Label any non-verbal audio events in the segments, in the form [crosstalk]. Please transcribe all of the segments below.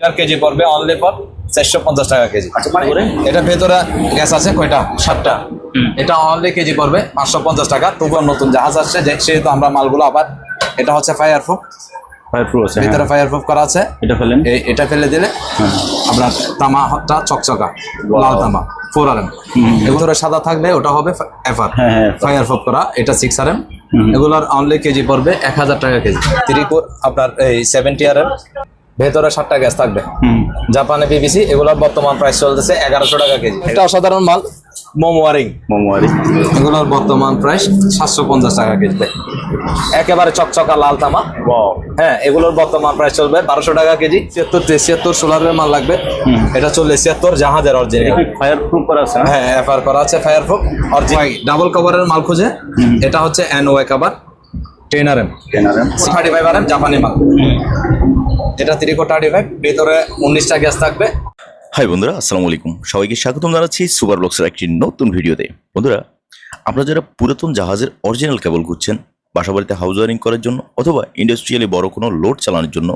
এটার কেজি পড়বে only for চারশো পঞ্চাশ টাকা কেজি। আচ্ছা মানে এটা ভেতরে গ্যাস আছে কয়টা? সাতটা। এটা অনলি কেজি পড়বে পাঁচশো পঞ্চাশ টাকা। তবুও নতুন জাহাজ আসছে যে সেহেতু আমরা মালগুলো আবার এটা হচ্ছে ফায়ার প্রুফ ফায়ার প্রুফ আছে ভিতরে ফায়ার প্রুফ করা আছে। এটা ফেলেন? এটা ফেলে দিলে আপনার তামাটা চকচকা লাল তামা ফোর আর এম এগুলো সাদা থাকলে ওটা হবে এফআর হ্যাঁ, হ্যাঁ, ফায়ার প্রুফ করা এটা সিক্স আর এম এগুলোর অনলি কেজি পড়বে এক হাজার টাকা কেজি। থ্রি কোর আপনার এই সেভেন্টি আর এম ভেতরে সাতটা গ্যাস থাকবে। জাপানে পিবিসি এগুলোর বর্তমান প্রাইস চলতেছে এগারোশো টাকা কেজি। এটা অসাধারণ মাল। মোমোয়ারিং মোমোয়ারিং এগুলোর বর্তমান প্রাইস সাতশো পঞ্চাশ টাকা কেজি একেবারে চকচকা লাল তামা। হ্যাঁ এগুলোর বর্তমান প্রাইস চলবে বারোশো টাকা কেজি। ছিয়াত্তর ছিয়াত্তর সোলারের মাল লাগবে। এটা চলবে ছিয়াত্তর জাহাজের অরিজিনাল ফায়ার প্রুফ করা আছে হ্যাঁ এফআর করা আছে ফায়ার প্রুফ অরিজিনাল ডাবল কভারের মাল খুঁজে। এটা হচ্ছে N Y cover ten R M কেনারেন thirty five R M জাপানি মাল। এটা তিরিকো থার্টি ফাইভ ভিতরে উনিশটা গ্যাস থাকবে। হাই বন্ধুরা, আসসালামু আলাইকুম। সবাইকে স্বাগতম জানাচ্ছি সুপার ব্লগসের একটি নতুন ভিডিওতে। বন্ধুরা, আপনারা যারা পুরাতন জাহাজের অরিজিনাল কেবল খুঁজছেন, বাসাবাড়িতে হাউস ওয়ারিং করার জন্য অথবা ইন্ডাস্ট্রিয়ালি বড় কোনো লোড চালানোর জন্য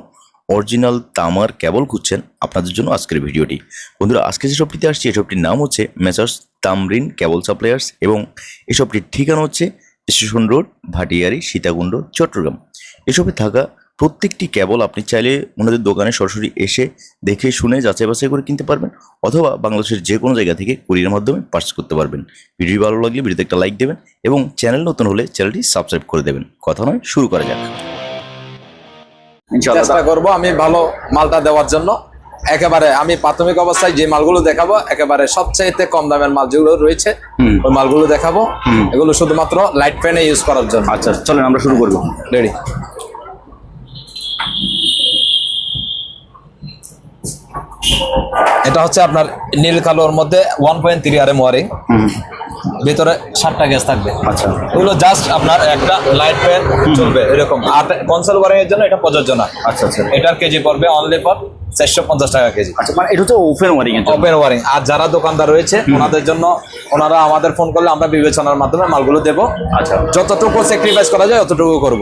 অরিজিনাল তামার কেবল খুঁজছেন, আপনাদের জন্য আজকের ভিডিওটি। বন্ধুরা, আজকে যে শপটিতে আসছি, এই শপটির নাম হচ্ছে মেসার্স তামরিন কেবল সাপ্লায়ার্স এবং এসবটির ঠিকানা হচ্ছে স্টেশন রোড ভাটিয়ারি সীতাকুণ্ড চট্টগ্রাম এসবে থাকা প্রত্যেকটি কেবল আপনি চাইলে ওনাদের দোকানে সরাসরি এসে দেখে শুনে যাচাই বাছাই করে কিনতে পারবেন অথবা বাংলাদেশের যে কোনো জায়গা থেকে কুরিয়ার মাধ্যমে পার্চেস করতে পারবেন। ভিডিও ভালো লাগলে ভিডিওতে একটা লাইক দেবেন এবং চ্যানেল নতুন হলে চ্যানেলটি সাবস্ক্রাইব করে দেবেন। কথা নয় শুরু করা যাক। ইনশাআল্লাহ। চেষ্টা করব আমি ভালো মালটা দেওয়ার জন্য। একেবারে আমি প্রাথমিক অবস্থায় যে মালগুলো দেখাবো একেবারে সবচাইতে কম দামের মাল যেগুলো রয়েছে হুম। ওই মালগুলো দেখাবো। এগুলো শুধুমাত্র লাইট ফ্যানে ইউজ করার জন্য। আচ্ছা চলেন আমরা শুরু করব। রেডি এটা হচ্ছে আপনার নীল কালোর মধ্যে one point three R M wiring ভিতরে সাতটা গ্যাস থাকবে। আচ্ছা। এগুলো জাস্ট আপনার একটা লাইট ফ্যান চলবে এরকম। আর কনসোল ওয়ারিং এর জন্য এটা প্রযোজ্য না। আচ্ছা আচ্ছা। এটার কেজি পড়বে অনলি ফর চারশো পঞ্চাশ টাকা কেজি। আচ্ছা মানে এটা হচ্ছে ওপেন ওয়ারিং এর ওপেন ওয়ারিং আর যারা দোকানদার রয়েছে ওনাদের জন্য ওনারা আমাদের ফোন করলে আমরা বিবেচনার মাধ্যমে মালগুলো দেবো। আচ্ছা। যতটুকু স্যাক্রিফাইস করা যায় ততটুকু করব।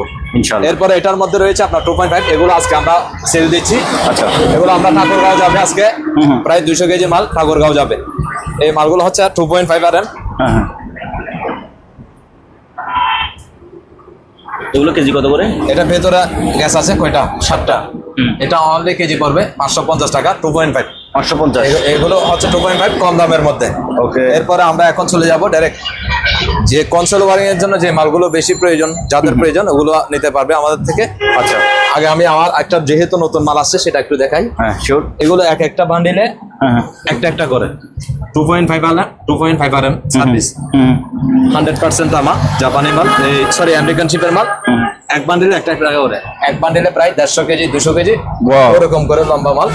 এরপরে এটার মধ্যে রয়েছে আপনার টু পয়েন্ট ফাইভ এগুলো আজকে আমরা সেল দিচ্ছি। আচ্ছা। এগুলো আমরা ঠাকুরগাঁও যাবে আজকে। প্রায় দুইশো কেজি মাল ঠাকুরগাঁও যাবে। এই মালগুলো হচ্ছে two point five R M এগুলো কেজি কত করে? এটা ভেতরে গ্যাস আছে কয়টা? সাতটা। এটা অনলি কেজি পড়বে পাঁচশো পঞ্চাশ টাকা টু পয়েন্ট ফাইভ পাঁচশো পঞ্চাশ। এগুলো হচ্ছে টু পয়েন্ট ফাইভ কম দামের মধ্যে। ওকে এরপরে আমরা এখন চলে যাব ডাইরেক্ট যে কনসোল ওয়ারিং এর জন্য যে মালগুলো বেশি প্রয়োজন যাদের প্রয়োজন ওগুলো নিতে পারবে আমাদের থেকে। আচ্ছা আগে আমি আমার একটা যেহেতু নতুন মাল আসছে সেটা একটু দেখাই। হ্যাঁ শিওর এগুলো এক একটা বান্ডিলে হ্যাঁ হ্যাঁ। একটা একটা করে। Two point five R two point five R M service hundred percent আমার জাপানি মাল এই সরি আমেরিকান শিপের মাল। এক বান্ডিলে একটা একটা করে। এক বান্ডিলে প্রায় দেড়শো কেজি দুশো কেজি ওরকম করে লম্বা মাল।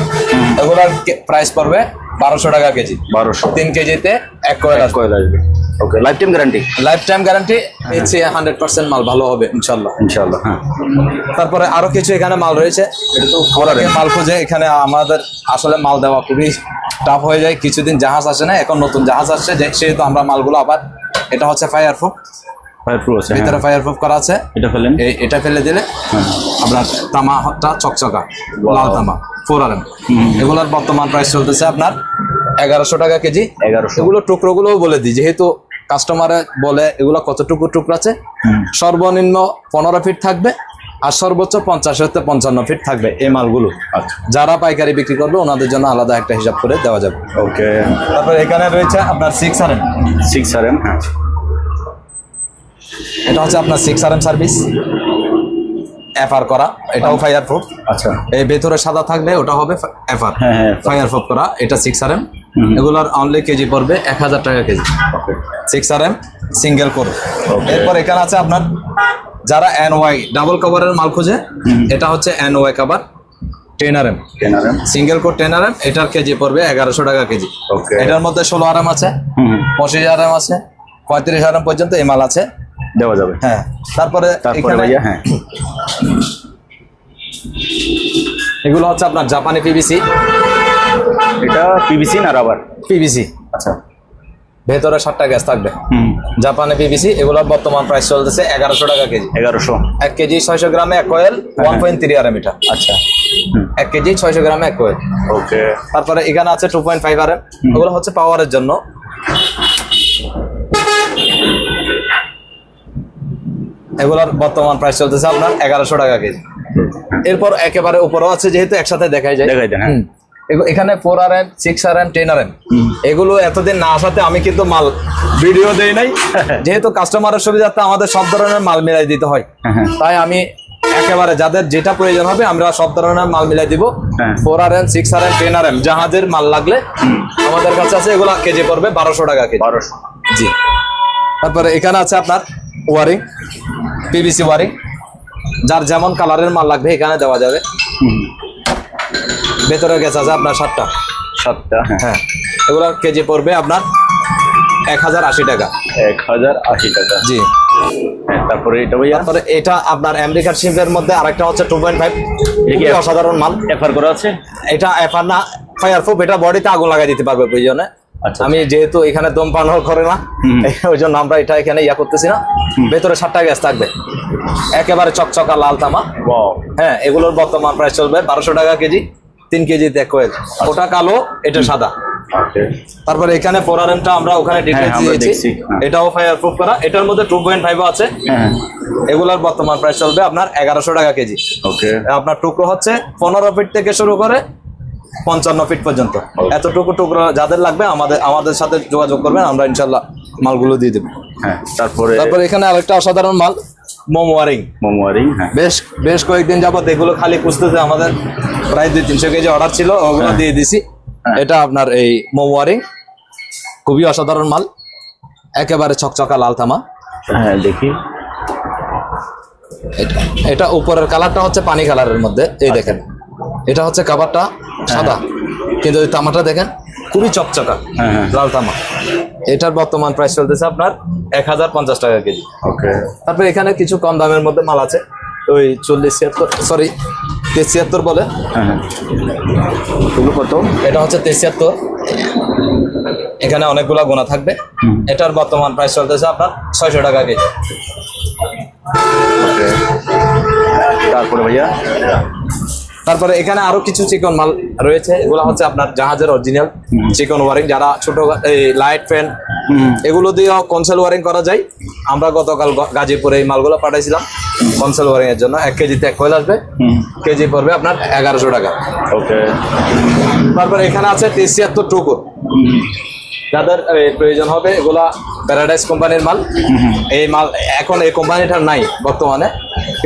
এগুলোর প্রাইস পড়বে বারোশো টাকা কেজি। বারোশো। তিন কেজিতে এক কয়েল আসবে। Okay lifetime guarantee lifetime guarantee দিচ্ছি হান্ড্রেড পার্সেন্ট মাল ভালো হবে ইনশাল্লাহ ইনশাআল্লাহ হ্যাঁ। তারপরে আরও কিছু এখানে মাল রয়েছে। এটা তো মাল খুঁজে এখানে আমাদের আসলে মাল দেওয়া খুবই টাফ হয়ে যায় কিছুদিন জাহাজ আসে না এখন নতুন জাহাজ আসছে যে- সেহেতু আমরা মালগুলো আবার এটা হচ্ছে ফায়ার প্রুফ ফায়ার প্রুফ আছে ভিতরে হ্যাঁ। ফায়ার প্রুফ করা আছে। এটা ফেলেন? এই- এটা ফেলে দিলে আপনার তামাটা চকচকা লাল তামা ফোর আর এম এগুলোর বর্তমান প্রাইস চলতেছে আপনার এগারোশো টাকা কেজি। 1100 এগুলো টুকরোগুলোও বলে দিই যেহেতু কাস্টমারে বলে এগুলো কতটুকু টুকরো আছে? সর্বনিম্ন পনেরো ফিট থাকবে আর সর্বোচ্চ পঞ্চাশ হতে পঞ্চান্ন ফিট থাকবে এই মালগুলো। আচ্ছা। যারা পাইকারি বিক্রি করবে ওনাদের জন্য আলাদা একটা হিসাব করে দেওয়া যাবে। ওকে। তারপর এখানে রয়েছে আপনার six R M six R M হ্যাঁ। এটা হচ্ছে আপনার six R M service FR করা এটাও ফায়ার প্রুফ আচ্ছা। এই ভেতরে সাদা থাকলে ওটা হবে এফআর ফায়ার প্রুফ করা এটা সিক্স আর এম এগুলোর অনলি কেজি পড়বে এক হাজার টাকা KG. Six R M single core এরপর এখানে আছে আপনার যারা এন ওয়াই ডাবল কভারের মাল খুঁজে এটা হচ্ছে N Y cover ten R M single core ten R M এটার কেজি পড়বে এগারোশো টাকা কেজি. এটার মধ্যে ষোলো আর এম আছে পঁচিশ আর এম আছে পঁয়ত্রিশ আর এম পর্যন্ত এই মাল আছে। দেওয়া যাবে। হ্যাঁ তারপরে তারপরে ভাইয়া হ্যাঁ। এগুলো হচ্ছে আপনার জাপানি পিভিসি এটা পিভিসি না রাবার পিভিসি আচ্ছা। ভেতরে সাতটা গ্যাস থাকবে। জাপানে পিবিসি এগুলোর বর্তমান প্রাইস চলতেছে এগারোশো টাকা কেজি। এগারোশো। এক কেজি ছয়শো গ্রামে এক coil one point three R metre. আচ্ছা। এক কেজি ছয়শো গ্রামে এক কয়েল ওকে। তারপরে এখানে আছে two point five R. M ওগুলো হচ্ছে পাওয়ারের জন্য। এগুলোর বর্তমান প্রাইস চলতেছে আপনার এগারোশো টাকা কেজি। এরপর একেবারে উপরেও আছে যেহেতু একসাথে দেখাই যায়। দেখাই দেন, হ্যাঁ। এখানে four R M six R M ten R M এগুলো এতদিন না আসাতে আমি কিন্তু মাল ভিডিও দেই নাই। [laughs] যেহেতু কাস্টমারের সুবিধার্থে আমাদের সব ধরনের মাল মিলাই দিতে হয়। হ্যাঁ, হ্যাঁ। তাই আমি একেবারে যাদের যেটা প্রয়োজন হবে আমরা সব ধরনের মাল মিলাই দিব। Four R M six R M ten R M জাহাজের মাল লাগলে আমাদের কাছে আছে এগুলো কেজি পড়বে বারোশো টাকা কেজি। বারোশো। জি। তারপরে এখানে আছে আপনার ওয়ারিং পিভিসি ওয়ারিং যার যেমন কালারের মাল লাগবে এখানে দেওয়া যাবে। ভেতরে গেছে আছে আপনার সাতটা। সাতটা হ্যাঁ। এগুলো কেজি পড়বে আপনার এক হাজার আশি টাকা। এক হাজার আশি টাকা। জি। হ্যাঁ তারপরে এটা ভাইয়া? তারপরে এটা আপনার আমেরিকান শিপের মধ্যে আরেকটা হচ্ছে টু পয়েন্ট ফাইভ। অসাধারণ মাল। এফআর করা আছে? এটা এফআর না ফায়ার প্রুফ এটা বডিতে আগুন লাগাই দিতে পারবে প্রয়োজনে। আমি যেহেতু এখানে দম পানো করে না ওই জন্য আমরা এটা এখানে ইয়া করতেছি না। ভেতরে সাতটা গ্যাস থাকবে। একেবারে চকচকা লাল তামা। হ্যাঁ এগুলোর বর্তমান প্রাইস চলবে বারোশো টাকা কেজি তিন কেজি এক কোয়েল ওটা কালো এটা সাদা। তারপরে এখানে ফোরারেমটা আমরা ওখানে হ্যাঁ, দিয়েছি। হ্যাঁ। এটাও ফায়ার প্রুফ করা। এটার মধ্যে টু পয়েন্ট ফাইভ আছে। হ্যাঁ এগুলোর বর্তমান প্রাইস চলবে আপনার এগারোশো টাকা কেজি। ওকে। আপনার টুকরো হচ্ছে পনেরো ফিট থেকে শুরু করে পঞ্চান্ন ফিট পর্যন্ত। এতটুকু টুকরো যাদের লাগবে আমাদের আমাদের সাথে যোগাযোগ করবেন আমরা ইনশাল্লাহ মালগুলো দিয়ে দেবো। হ্যাঁ তারপরে তারপর এখানে আরেকটা অসাধারণ মাল মোম ওয়ারিং মোমোয়ারিং হ্যাঁ। বেশ বেশ কয়েকদিন যাবত এগুলো খালি খুঁজতেছে আমাদের। প্রায় দুই তিনশো কেজি অর্ডার ছিল ওগুলো দিয়ে দিছি। হ্যাঁ। এটা আপনার এই মোম ওয়ারিং খুবই অসাধারণ মাল। একেবারে ছকছকা লাল থামা হ্যাঁ দেখি। এটা এটা উপরের কালারটা হচ্ছে পানি কালারের মধ্যে এই দেখেন। এটা হচ্ছে কাভারটা সাদা। কিন্তু ওই তামাটা দেখেন খুবই চকচকা হ্যাঁ, হ্যাঁ। লাল তামা। এটার বর্তমান প্রাইস চলতেছে আপনার এক হাজার পঞ্চাশ টাকা কেজি। ওকে তারপরে এখানে কিছু কম দামের মধ্যে মাল আছে। ওই চল্লিশ ছিয়াত্তর সরি তেইশ ছিয়াত্তর বলে। হ্যাঁ হ্যাঁ। কত? এটা হচ্ছে তেইশ ছিয়াত্তর। এখানে অনেকগুলা গোনা থাকবে। এটার বর্তমান প্রাইস চলতেছে আপনার ছয়শো টাকা কেজি। তারপরে ভাইয়া? তারপরে এখানে আরও কিছু চিকন মাল রয়েছে। এগুলো হচ্ছে আপনার জাহাজের অরিজিনাল চিকন ওয়ারিং যারা ছোট এই লাইট ফ্যান এগুলো দিয়েও কনসেল ওয়ারিং করা যায়। আমরা গতকাল গাজীপুরে এই মালগুলো পাঠাইছিলাম কনসেল ওয়ারিং এর জন্য। এক কেজিতে এক কয়েল আসবে। কেজি পড়বে আপনার এগারোশো টাকা। ওকে। তারপর এখানে আছে তেইশ ছিয়াত্তর টুকু। যাদের প্রয়োজন হবে এগুলা প্যারাডাইস কোম্পানির মাল। এই মাল এখন এই কোম্পানিটার নাই বর্তমানে।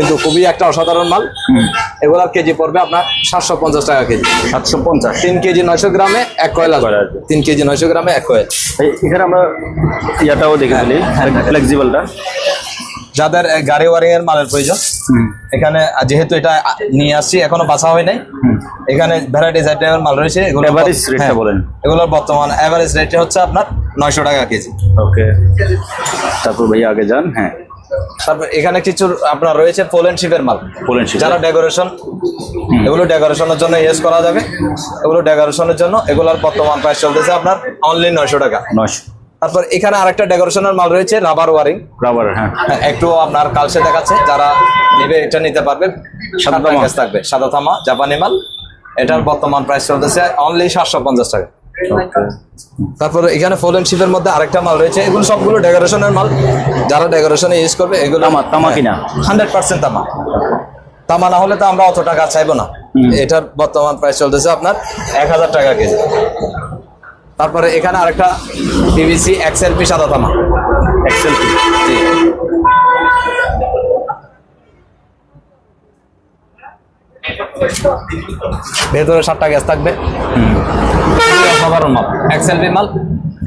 কিন্তু খুবই একটা অসাধারণ মাল। এগুলার কেজি পড়বে আপনার সাতশো পঞ্চাশ টাকা কেজি। সাতশো পঞ্চাশ। তিন কেজি নয়শো গ্রামে এক কয়েল আসবে। তিন কেজি নয়শো গ্রামে এক কয়েল। এই- এখানে আমরা ইয়াটাও দেখে ফেলি ফ্লেক্সিবলটা যাদের গাড়ি ওয়ারিং এর মালের প্রয়োজন এখানে যেহেতু এটা নিয়ে আসছি এখনও বাছা হয় নাই। এখানে ভ্যারাইটিস আইটেমের মাল রয়েছে এগুলো Average rate টা বলেন। এগুলোর বর্তমান এভারেজ রেট হচ্ছে আপনার নয়শো টাকা কেজি। ওকে তারপর ভাইয়া আগে যান হ্যাঁ। তারপর এখানে কিছু আপনার রয়েছে পোলেন শিপের মাল। Poland sheep। যারা ডেকোরেশন এগুলো ডেকোরেশনের জন্য ইউজ করা যাবে। এগুলো ডেকোরেশনের জন্য এগুলোর বর্তমান প্রাইস চলতেছে আপনার অনলি নয়শো টাকা। নয়শো। তারপর এখানে আরেকটা ডেকোরেশনের মাল রয়েছে রাবার ওয়ারিং রাবার হ্যাঁ। একটু আপনার কালসে দেখাচ্ছে যারা নেবে এটা নিতে পারবে। সাদা। থাকবে সাদা থামা জাপানি মাল। এটার বর্তমান প্রাইস চলতেছে অনলি সাতশো পঞ্চাশ টাকা। তারপরে এখানে ফোলেন শিপের মধ্যে আরেকটা মাল রয়েছে। এগুলো সবগুলো ডেকোরেশনের মাল। যারা ডেকোরেশনে ইউজ করবে এগুলো আমার তামা কিনা? হান্ড্রেড পার্সেন্ট তামা। তামা না হলে তো আমরা অত টাকা চাইব না। এটার বর্তমান প্রাইস চলতেছে আপনার এক হাজার টাকা কেজি। তারপরে এখানে আরেকটা পিভিসি এক্সএলপি সাদা তামা। এক্সেল ভেতরে সাতটা গ্যাস থাকবে। খুবই অসাধারণ মাল মাল।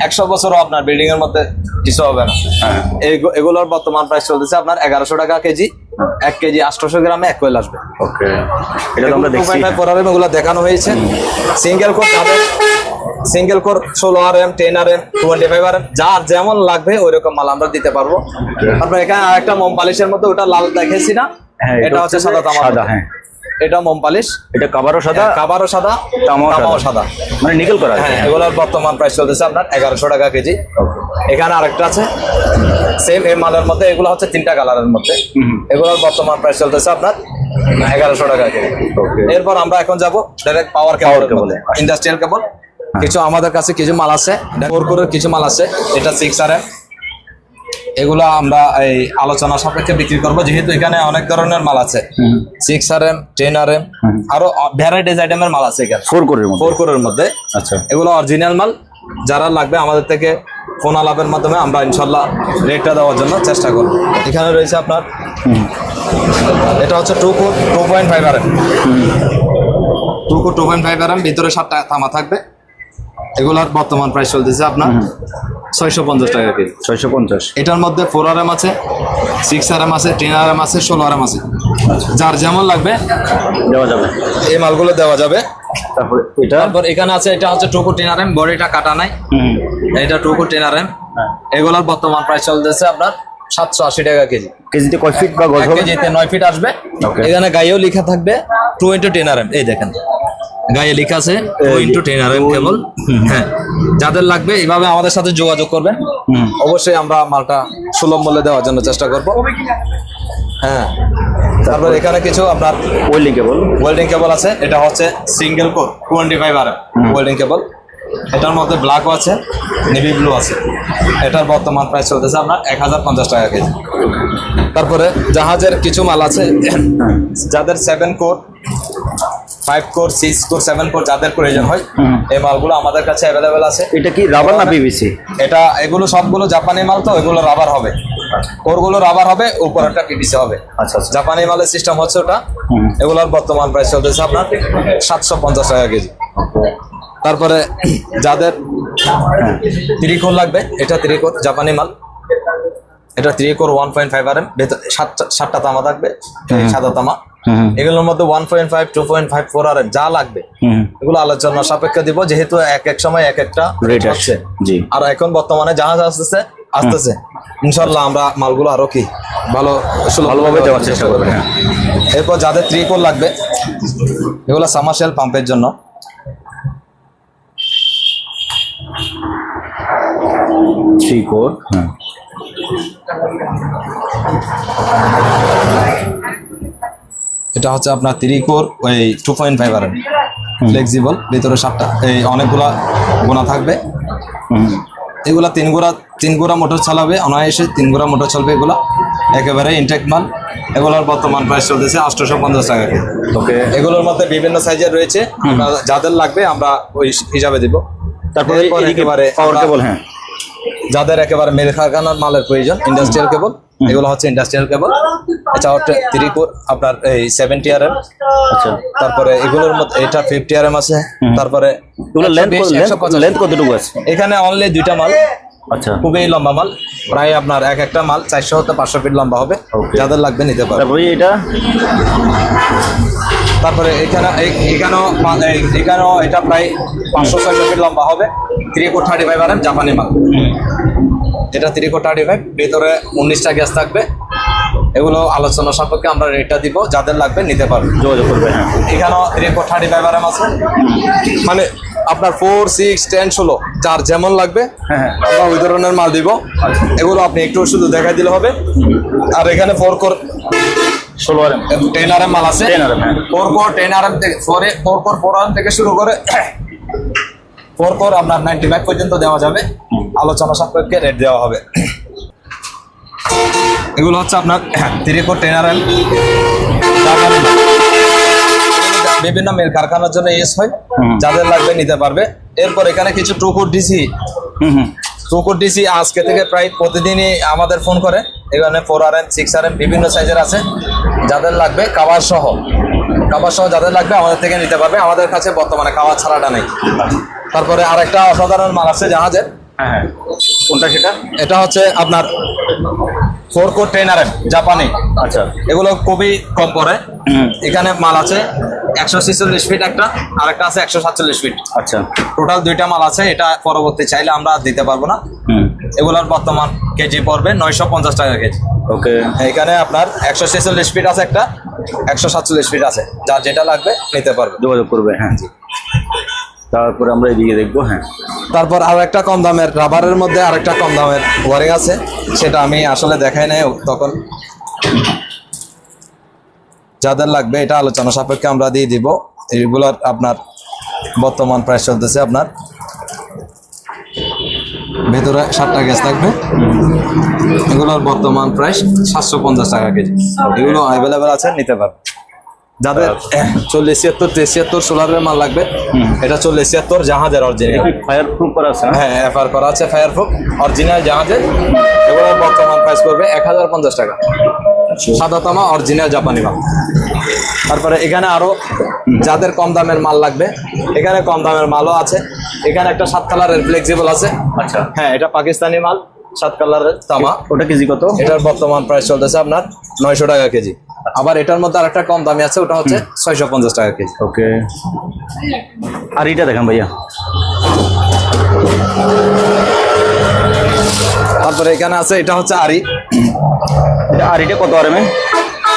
একশো বছরও আপনার বিল্ডিং এর মধ্যে কিছু হবে না। হ্যাঁ। এগুলোর বর্তমান প্রাইস চলতেছে আপনার এগারোশো টাকা কেজি। এক কেজি আটশোশো গ্রামে এক কোয়েল আসবে। ওকে। এটা আমরা দেখছি। এগুলো দেখানো হয়েছে। সিঙ্গেল কোর সিঙ্গেল কোর ষোলো R M ten R M twenty five R M যার যেমন লাগবে ওই রকম মাল আমরা দিতে পারব। তারপর এখানে আরেকটা মোম পালিশের মধ্যে ওটা লাল দেখেছি না। হ্যাঁ এটা হচ্ছে সাদা তামা সাদা হ্যাঁ। এটা মোম পালিশ। এটা কাবারও সাদা কাবারও সাদা তামাও সাদা। মানে নিকেল করা হ্যাঁ এগুলোর বর্তমান প্রাইস চলতেছে আপনার এগারোশো টাকা কেজি। এখানে আরেকটা আছে। সেম এই মালের মধ্যে এগুলো হচ্ছে তিনটা কালারের মধ্যে। এগুলোর বর্তমান প্রাইস চলতেছে আপনার এগারোশো টাকা কেজি। এরপর আমরা এখন যাব ডাইরেক্ট পাওয়ার কেবল ইন্ডাস্ট্রিয়াল কেবল কিছু আমাদের কাছে কিছু মাল আছে কোরকুরের কিছু মাল আছে। এটা সিক্স আর এগুলো আমরা এই আলোচনা সাপেক্ষে বিক্রি করব। যেহেতু এখানে অনেক ধরনের মাল আছে। Six R M ten R M আরও ভ্যারাইটিস আইটেমের মাল আছে এখানে। ফোর কোরের মধ্যে? ফোর কোরের মধ্যে। আচ্ছা। এগুলো অরিজিনাল মাল। যারা লাগবে আমাদের থেকে ফোন আলাপের মাধ্যমে আমরা ইনশাল্লাহ রেটটা দেওয়ার জন্য চেষ্টা করব। এখানে রয়েছে আপনার এটা হচ্ছে two two point five R M two two point five R M ভিতরে সাতটা থামা থাকবে। এগুলার বর্তমান প্রাইস চলতেছে আপনার ছয়শো পঞ্চাশ টাকা কেজি। ছয়শো পঞ্চাশ। এটার মধ্যে ফোর আর এম আছে সিক্স আর এম আছে টেন আর এম আছে ষোলো আর এম আছে। যার যেমন লাগবে দেওয়া যাবে। এই মালগুলো দেওয়া যাবে। তারপরে এটা? তারপর এখানে আছে এটা হচ্ছে টুকু টেন আর এম বডিটা কাটা নাই। এটা টুকু টেন আর এম। এগুলোর বর্তমান প্রাইস চলতেছে আপনার সাতশো আশি টাকা কেজি। কেজিতে কয় ফিট বা গজ হবে? কেজিতে নয় ফিট আসবে। এখানে গায়েও লেখা থাকবে two into ten R M এই দেখেন। গায়ে লেখা আছে যে, into ten R M cable হ্যাঁ যাদের লাগবে এইভাবে আমাদের সাথে যোগাযোগ করবেন। অবশ্যই আমরা মালটা সুলভ মূল্যে দেওয়ার জন্য চেষ্টা করব। হ্যাঁ তারপর এখানে কিছু আপনার ওয়েল্ডিং কেবল ওয়েল্ডিং কেবল আছে এটা হচ্ছে single core twenty five R welding cable এটার মধ্যে ব্ল্যাকও আছে নেভি ব্লু আছে। এটার বর্তমান প্রাইস চলতেছে আপনার এক হাজার পঞ্চাশ টাকা কেজি। তারপরে জাহাজের কিছু মাল আছে যাদের seven core five core six core seven core যাদের প্রয়োজন হয় এই মালগুলো আমাদের কাছে অ্যাভেলেবেল আছে। এটা কি রাবার না পিভিসি এটা এগুলো সবগুলো জাপানি মাল তো এগুলো রাবার হবে। কোরগুলো রাবার হবে উপরেরটা পিপিসি হবে। আচ্ছা আচ্ছা। জাপানি মালের সিস্টেম হচ্ছে ওটা। এগুলোর বর্তমান প্রাইস চলতেছে আপনার সাতশো পঞ্চাশ টাকা কেজি। তারপরে যাদের ত্রিকোর লাগবে এটা ত্রিকোর জাপানি মাল। এটা ত্রিকোর one point five R M সাতটা সাতটা তামা থাকবে সাদা তামা। এগুলোর মধ্যে one point five two point five four R যা লাগবে হুম এগুলো আলোচনা সাপেক্ষে দিব যেহেতু এক এক সময় এক একটা রেট আসছে জি। আর এখন বর্তমানে জাহাজ আসতেছে আসতেছে। ইনশাল্লাহ আমরা মালগুলো আরও কি ভালো ভালোভাবে দেওয়ার চেষ্টা করবেন হ্যাঁ। এরপর যাদের ত্রিকোণ লাগবে এগুলো সামারশেল পাম্পের জন্য। ত্রিকোর হ্যাঁ। এটা হচ্ছে আপনার ত্রিকোর ওই two point five R flexible ভিতরে সাতটা এই অনেকগুলা গোনা থাকবে। এগুলা তিন গোড়া তিন গোড়া মোটর চালাবে অনায়াসে তিন গোড়া মোটর চলবে এগুলা। একেবারে ইনটেক মাল। এগুলোর বর্তমান প্রাইস চলতেছে আটশোশো পঞ্চাশ টাকা করে। ওকে এগুলোর মধ্যে বিভিন্ন সাইজের রয়েছে। যাদের লাগবে আমরা ওই হিসাবে দিব। তারপরে একেবারে পাওয়ার কেবল হ্যাঁ। যাদের একেবারে মেল কারখানার মালের প্রয়োজন ইন্ডাস্ট্রিয়াল কেবল এগুলো হচ্ছে ইন্ডাস্ট্রিয়াল কেবল হচ্ছে থ্রি কোর আপনার এই সেভেন্টি আর এম তারপরে এগুলোর মধ্যে এটা ফিফটি আর এম আছে। তারপরে লেন্থ লেন্থ কতটুকু আছে? এখানে অনলি দুইটা মাল। আচ্ছা। খুবই লম্বা মাল। প্রায় আপনার এক একটা মাল চারশো হতে পাঁচশো ফিট লম্বা হবে। যাদের লাগবে নিতে পারবে। এটা? তারপরে এখানে এই- এখানেও এখানেও এটা প্রায় পাঁচশো ছয়শো ফিট লম্বা হবে। Three core thirty five R M জাপানি মাল। এটা থ্রি কোট থার্টি ফাইভ ভেতরে উনিশটা গ্যাস থাকবে। এগুলো আলোচনা সম্পর্কে আমরা রেটটা দিব যাদের লাগবে নিতে পারবে। যোগাযোগ করবে হ্যাঁ। এখানেও three core thirty five R M আছে। মানে আপনার ফোর সিক্স টেন ষোলো যার যেমন লাগবে হ্যাঁ হ্যাঁ। আমরা ওই ধরনের মাল দিব। এগুলো আপনি একটু শুধু দেখাই দিলে হবে। আর এখানে ফোর কোর ষোলো R M ten R M মাল আছে? 10 RM, হ্যাঁ। Four core ten R M থেকে ফোরে ফোর কোর ফোর আর থেকে শুরু করে ফোর কোর আপনার নাইনটি ফাইভ পর্যন্ত দেওয়া যাবে। আলোচনা সাপেক্ষে রেট দেওয়া হবে। এগুলো হচ্ছে আপনার three core ten R M বিভিন্ন মেল কারখানার জন্য ইউজ হয় যাদের লাগবে নিতে পারবে। এরপর এখানে কিছু টুকুর ডিসি টুকুর ডিসি আজকে থেকে প্রায় প্রতিদিনই আমাদের ফোন করে। এখানে four R M six R M বিভিন্ন সাইজের আছে। যাদের লাগবে কাবার সহ। কাবার সহ যাদের লাগবে আমাদের থেকে নিতে পারবে। আমাদের কাছে বর্তমানে কাবার ছাড়াটা নেই। তারপরে আরেকটা অসাধারণ মাল আছে জাহাজের। হ্যাঁ হ্যাঁ। কোনটা সেটা? এটা হচ্ছে আপনার ফোর কোর এম জাপানি। আচ্ছা। এগুলো খুবই কম পড়ে। এখানে মাল আছে একশো ছেচল্লিশ ফিট একটা আর একটা আছে একশো সাতচল্লিশ ফিট। আচ্ছা। টোটাল দুইটা মাল আছে এটা পরবর্তী চাইলে আমরা দিতে পারব না। এগুলোর বর্তমান কেজি পড়বে নয়শো পঞ্চাশ টাকা কেজি। ওকে। এখানে আপনার একশো ছেচল্লিশ ফিট আছে একটা একশো সাতচল্লিশ ফিট আছে। যার যেটা লাগবে নিতে পারবে। যোগাযোগ করবে হ্যাঁ। তারপরে আমরা এদিকে দেখব হ্যাঁ। তারপর আরও একটা কম দামের, রাবারের মধ্যে আরেকটা কম দামের ওয়ারিং আছে, সেটা আমি আসলে দেখাই নাই তখন। যাদের লাগবে, এটা আলোচনা সাপেক্ষে আমরা দিয়ে দিব। এগুলোর আপনার বর্তমান প্রাইস চলতেছে আপনার ভেতরে সাতটা গ্যাস থাকবে। এগুলোর বর্তমান প্রাইস সাতশো পঞ্চাশ টাকা কেজি। এগুলো অ্যাভেলেবেল আছে, নিতে পারবে যাদের চল্লিশ ছিয়াত্তর তেইশ ছিয়াত্তর সোলারের মাল লাগবে। এটা চল্লিশ ছিয়াত্তর জাহাজের অরিজিনাল ফায়ার প্রুফ করা আছে হ্যাঁ এফআর করা আছে ফায়ার প্রুফ অরিজিনাল জাহাজের। এগুলোর বর্তমান প্রাইস করবে এক হাজার পঞ্চাশ টাকা। সাদাতমা অরিজিনাল জাপানি মাল। তারপরে এখানে আরও যাদের কম দামের মাল লাগবে এখানে কম দামের মালও আছে। এখানে একটা সাত কালারের ফ্লেক্সিবল আছে। আচ্ছা। হ্যাঁ এটা পাকিস্তানি মাল। সাত কালারের তামা। ওটা কেজি কত? এটার বর্তমান প্রাইস চলতেছে আপনার নয়শো টাকা কেজি। আবার এটার মধ্যে আরেকটা কম দামি আছে ওটা হচ্ছে ছয়শো পঞ্চাশ টাকা কেজি। ওকে। আর এটা দেখেন ভাইয়া। তারপরে এখানে আছে এটা হচ্ছে আরি এটা আর এটা কত আর এম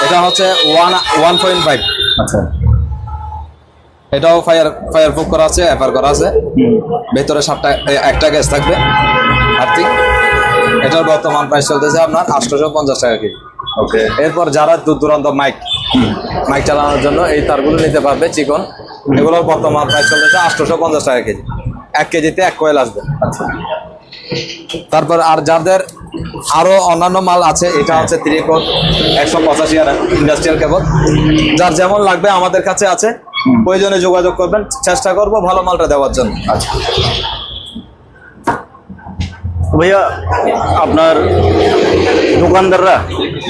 এটা হচ্ছে ওয়ান ওয়ান পয়েন্ট ফাইভ। আচ্ছা। এটাও ফায়ার ফায়ার প্রুফ করা আছে এফআর করা আছে। ভেতরে সাতটা একটা গ্যাস থাকবে। আর্থিক এটার বর্তমান প্রাইস চলতেছে আপনার আটশোশো পঞ্চাশ টাকা কেজি। ওকে এরপর যারা দূর দূরান্ত মাইক মাইক চালানোর জন্য এই তারগুলো নিতে পারবে চিকন। এগুলোর বর্তমান প্রাইস চলতেছে আটশোশো পঞ্চাশ টাকা কেজি। এক কেজিতে এক কোয়েল আসবে। আচ্ছা। তারপর আর যাদের আরও অন্যান্য মাল আছে এটা হচ্ছে থ্রি কোড একশো পঁচাশি আর ইন্ডাস্ট্রিয়াল কেবল যার যেমন লাগবে আমাদের কাছে আছে। প্রয়োজনে যোগাযোগ করবেন। চেষ্টা করব ভালো মালটা দেওয়ার জন্য। আচ্ছা। ভাইয়া আপনার দোকানদাররা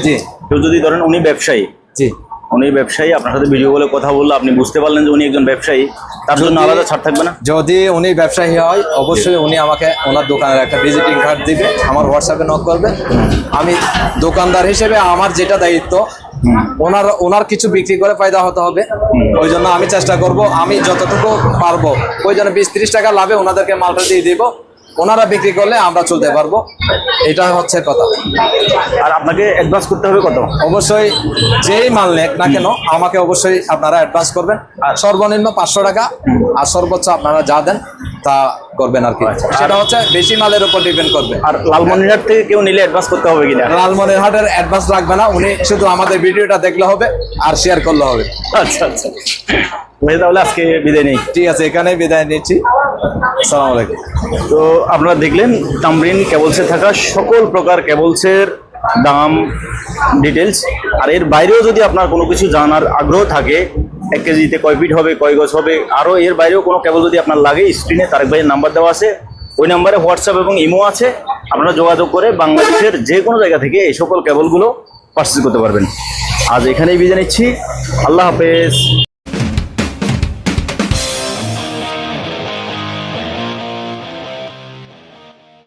জি। কেউ যদি ধরেন উনি ব্যবসায়ী জি। উনি ব্যবসায়ী আপনার সাথে ভিডিও বলে কথা বলল আপনি বুঝতে পারলেন যে উনি একজন ব্যবসায়ী তার জন্য আলাদা ছাড় থাকবে না? যদি উনি ব্যবসায়ী হয় অবশ্যই উনি আমাকে ওনার দোকানের একটা ভিজিটিং কার্ড দিবে আমার হোয়াটসঅ্যাপে নক করবে। আমি দোকানদার হিসেবে আমার যেটা দায়িত্ব ওনার ওনার কিছু বিক্রি করে ফায়দা হতে হবে। ওই জন্য আমি চেষ্টা করব আমি যতটুকু পারব ওই জন্য বিশ ত্রিশ টাকা লাভে ওনাদেরকে মালটা দিয়ে দিব। ওনারা বিক্রি করলে আমরা চলতে পারব। এটা হচ্ছে কথা। আর আপনাকে অ্যাডভান্স করতে হবে কত? অবশ্যই যেই মাল নেক না কেন আমাকে অবশ্যই আপনারা অ্যাডভান্স করবেন। আর সর্বনিম্ন পাঁচশো টাকা আর সর্বোচ্চ আপনারা যা দেন তা করবেন আর কি। সেটা হচ্ছে বেশি মালের উপর ডিপেন্ড করবে। আর লালমনিরহাট থেকে কেউ নিলে অ্যাডভান্স করতে হবে কিনা? লালমনির হাটের অ্যাডভান্স লাগবে না উনি শুধু আমাদের ভিডিওটা দেখলে হবে আর শেয়ার করলে হবে। আচ্ছা আচ্ছা। তাহলে আজকে বিদায় নেই। ঠিক আছে এখানেই বিদায় নিচ্ছি। সালাম আলাইকুম। তো আপনারা দেখলেন তামরিন কেবলসে থাকা সকল প্রকার কেবলসের দাম ডিটেলস আর এর বাইরেও যদি আপনার কোনো কিছু জানার আগ্রহ থাকে, এক কেজিতে কয় ফিট হবে, কয় গজ হবে, আরও এর বাইরেও কোনো কেবল যদি আপনার লাগে স্ক্রিনে তারেক ভাইয়ের নাম্বার দেওয়া আছে। ওই নাম্বারে হোয়াটসঅ্যাপ এবং ইমো আছে। আপনারা যোগাযোগ করে বাংলাদেশের যে কোনো জায়গা থেকে এই সকল কেবলগুলো পার্সেস করতে পারবেন। আজ এখানেই বিদায় নিচ্ছি। আল্লাহ হাফেজ।